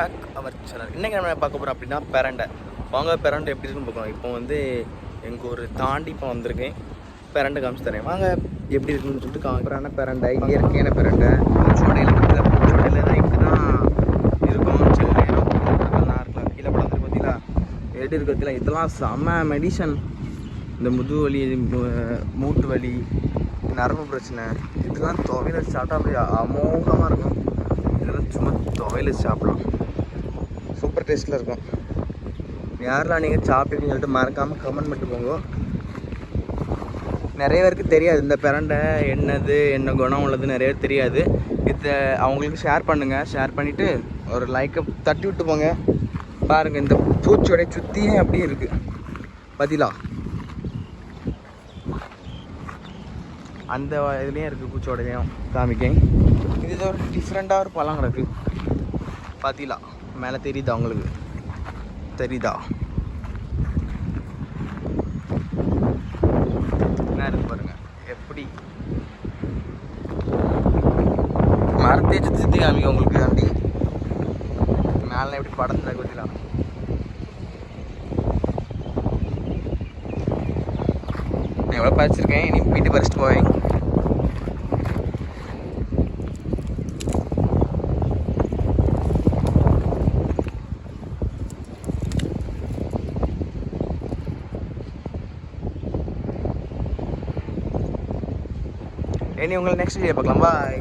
Back our channel இன்றைக்கி நம்ம பார்க்க போகிறோம் அப்படின்னா பெரண்டை. வாங்க பெரண்டை எப்படி இருக்குன்னு பார்க்கலாம். இப்போ வந்து எங்கள் ஒரு தாண்டி இப்போ வந்திருக்கேன் பெரண்டை காமிச்சு தரேன். வாங்க எப்படி இருக்குன்னு சொல்லிட்டு காமிக்கிறான. பெரண்டை? இயற்கையான பெரண்டை? பூச்சோடையில் இருக்கிற பூச்சோடையில் தான் இப்படி தான் இருக்கும் சில நேரம் நான் இருக்கலாம். கீழே படத்துல பார்த்தீங்களா? எப்படி இருக்கிறதுல இதெல்லாம் செம்ம மெடிசன் இந்த முதுகு வலி மூட்டு வலி நரம்பு பிரச்சனை. இதெல்லாம் துவையில சாப்பிட்டா அப்படியே அமோகமாக இருக்கும். இதெல்லாம் சும்மா துவையில சாப்பிடலாம். சூப்பர் டேஸ்ட்டில் இருக்கும். யாரெல்லாம் நீங்கள் சாப்பிட்டீங்கன்னு சொல்லிட்டு மறக்காமல் கமெண்ட் பண்ணிட்டு போங்க. நிறைய பேருக்கு தெரியாது. இந்த பிரண்டை என்னது என்ன குணம் உள்ளது நிறைய பேருக்கு தெரியாது. இதை அவங்களுக்கு ஷேர் பண்ணுங்கள் ஷேர் பண்ணிவிட்டு ஒரு லைக்கை தட்டி விட்டு போங்க. பாருங்கள் இந்த பூச்சியோடைய சுற்றியே அப்படியே இருக்குது பதிலா? அந்த இதுலேயும் இருக்குது பூச்சோடையும் காமிக்கேன். இது ஒரு டிஃப்ரெண்ட்டாக ஒரு பழம் கிடக்கு. பதிலா? மேலே தெரியுதா உங்களுக்கு? தெரியுதா? என்ன இருக்கு பாருங்க. எப்படி? மரத்தை சுற்றி சுற்றி காமிக்க உங்களுக்கு ஆண்டி மேலே எப்படி படம் பார்த்தீங்களா? நான் எவ்வளோ படிச்சிருக்கேன் இனி வீட்டு பறிச்சிட்டு போவேன். இனி உங்களை நெக்ஸ்ட் வீடியோ பார்க்கலாம். பாய்